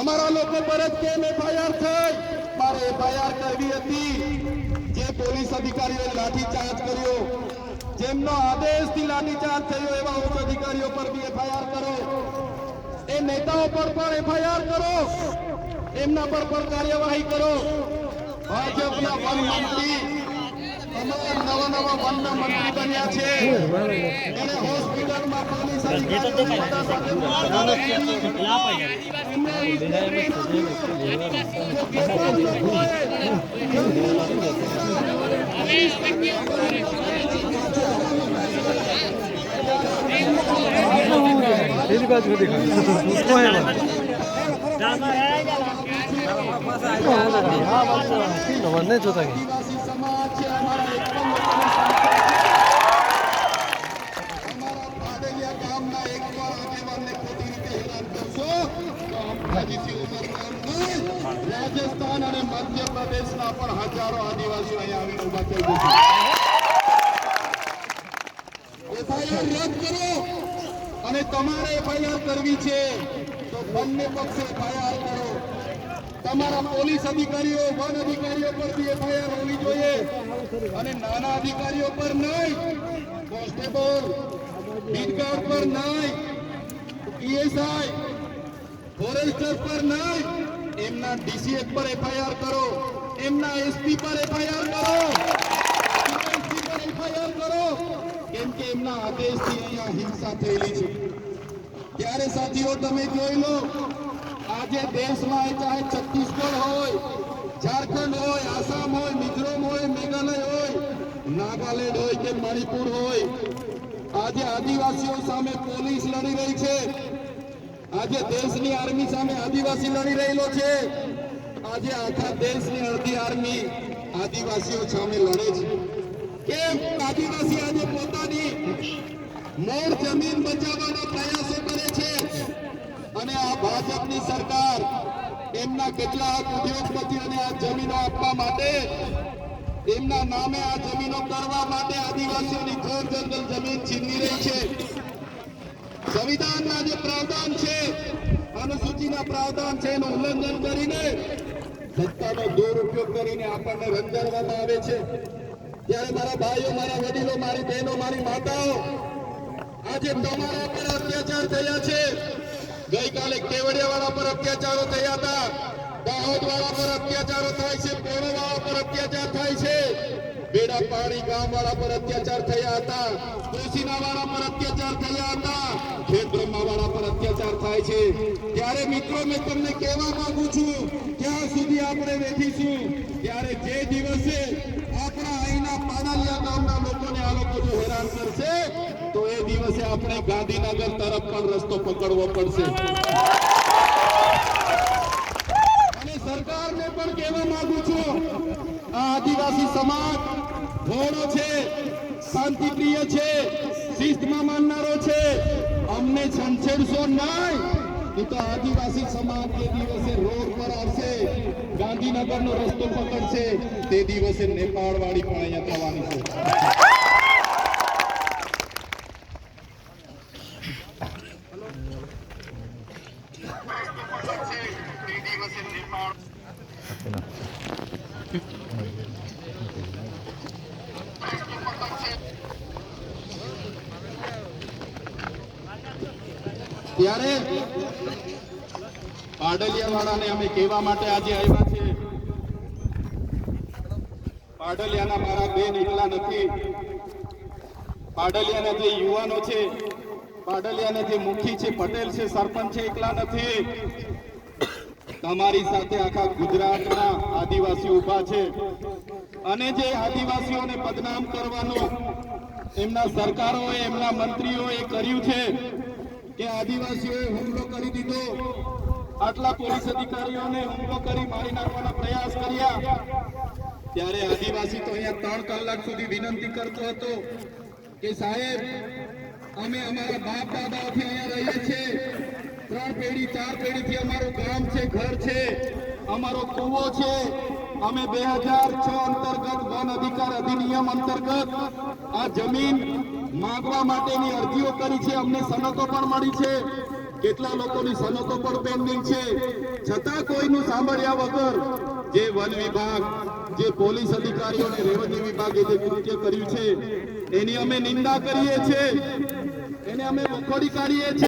અમારા લોકો પર જ કેમ એફઆઈઆર થઈ? મારે એફઆઈઆર કરવી હતી. જે પોલીસ અધિકારીઓએ લાઠીચાર્જ કર્યો, જેમનો આદેશથી લાઠીચાર્જ થયો એવા ઉચ્ચ અધિકારીઓ પર બી એફઆઈઆર કરો. એ નેતાઓ પર પણ એફઆઈઆર કરો. એમના પર પણ કાર્યવાહી કરો. ભાજપના વન મંત્રી તમામ નવા નવા વનના મંત્રી બન્યા છે એને હોસ્પિટલમાં પોલીસ અધિકારીઓ બધા સાથે પેલી બાજુ દેખાય કોઈ મને જોતા કે પાડલિયા ગામના એક પણ આગેવાનને ખોટી રીતે હેરાન કરશો તો અંબાજીથી ઉમરગામની રાજસ્થાન અને મધ્ય પ્રદેશના પણ હજારો આદિવાસીઓ અહીંયા આવીને ઊભા થઈ જશે અને તમારે એફઆઈઆર કરવી છે તો બંને પક્ષે એફઆઈઆર કરો તમારા પોલીસ અધિકારીઓ વન અધિકારીઓ પર બી એફઆઈઆર હોવી જોઈએ અને નાના અધિકારીઓ પર નહીં કોન્સ્ટેબલ બીટગાર્ડ પર નહીં પીએસઆઈ ફોરેસ્ટર પર નહીં એમના ડીસીએફ પર એફઆઈઆર કરો, એમના એસપી પર એફઆઈઆર કરો એસપી પર એફઆઈઆર કરો. કેમ કે એમના આદેશથી અહીંયા હિંસા થયેલી છે. ત્યારે સાથીઓ, તમે જોઈ લો, આજે દેશમાં ચાહે છત્તીસગઢ હોય, ઝારખંડ હોય, આસામ હોય, મિઝોરમ હોય, મેઘાલય હોય, નાગાલેન્ડ હોય કે મણિપુર હોય આજે આદિવાસીઓ સામે પોલીસ લડી રહી છે. આજે દેશની આર્મી સામે આદિવાસી લડી રહેલો છે. આજે આખા દેશની અડધી આર્મી આદિવાસીઓ સામે લડે છે. કેમ? આદિવાસી આજે પોતાની મોર જમીન બચાવવાના પ્રયાસો કરે છે. અને આ ભાજપની સરકાર એમના કેટલાક ઉદ્યોગપતિઓને આ જમીનો આપવા માટે એમના નામે આ જમીનો કરવા માટે આદિવાસીઓની ઘોર જંગલ જમીન છીનવી રહી છે. સંવિધાનના જે પ્રાવધાન છે, અનુસૂચિના પ્રાવધાન છે એનું ઉલ્લંઘન કરીને સત્તાનો દુરુપયોગ કરીને આપણને રંજાડવામાં આવે છે. ત્યારે મારા ભાઈઓ, મારા વડીલો, મારી બહેનો, મારી માતાઓ, આજે તમારા પર અત્યાચાર થયા છે. ગઈકાલે કેવડિયા વાળા પર અત્યાચારો થયા હતા. દાહોદ વાળા પર ત્યારે મિત્રો, મેં તમને કહેવા માંગુ છું, ક્યાં સુધી આપણે વેઠીશું ત્યારે જે દિવસે આપણા અહીંના પાડાલિયા ગામના લોકોને આ લોકો જો હેરાન કરશે, તો એ દિવસે આપણે ગાંધીનગર તરફ પણ રસ્તો પકડવો પડશે અને સરકારને પણ કહેવા માંગુ છું આ આદિવાસી સમાજ ભોળો છે શાંતિપ્રિય છે શિસ્તમાં માનનારો છે. અમને છંછેડશો નહીં. એ તો આદિવાસી સમાજ તે દિવસે રોડ પર આવશે. ગાંધીનગરનો રસ્તો પકડશે. તે દિવસે નેપાળ વાળી પણ અહીંયા થવાની છે. ત્યારે પાડલિયાવાળાને અમે કહેવા માટે આજે આવ્યા છે પાડલિયાના મારા બેન એકલા નથી. પાડલિયાના જે યુવાનો છે, પાડલિયાના જે મુખી છે, પટેલ છે, સરપંચ છે એકલા નથી. તમારી સાથે આખા ગુજરાતના આદિવાસી ઊભા છે. અને જે આદિવાસીઓને બદનામ કરવાનું એમના સરકારોએ, એમના મંત્રીઓએ કર્યું છે કે આદિવાસીઓએ હુમલો કરી દીધો. આટલા પોલીસ અધિકારીઓને હુમલો કરી મારી નાખવાના પ્રયાસ કર્યા. ત્યારે આદિવાસી તો અહીંયા ત્રણ કલાક સુધી વિનંતી કરતો હતો કે સાહેબ, અમે અમારા બાપ દાદાઓથી અહીંયા રહીએ છીએ. ત્રણ પેઢી, ચાર પેઢીથી અમારું ગામ છે, ઘર છે. અમારો કૂવો છે. અમે બે હજાર છ અંતર્ગત વન અધિકાર અધિનિયમ અંતર્ગત આ જમીન માંગવા માટેની અરજીઓ કરી છે. અમને સનતો પણ મળી છે. કેટલા લોકોની સનતો પણ પેન્ડિંગ છે. છતાં કોઈનું સાંભળ્યા વગર જે વન વિભાગ, જે પોલીસ અધિકારીઓ અને રેવન્યુ વિભાગે જે કૃત્ય કર્યું છે, એની અમે નિંદા કરીએ છીએ. એને અમે વખોડી કાઢીએ છીએ.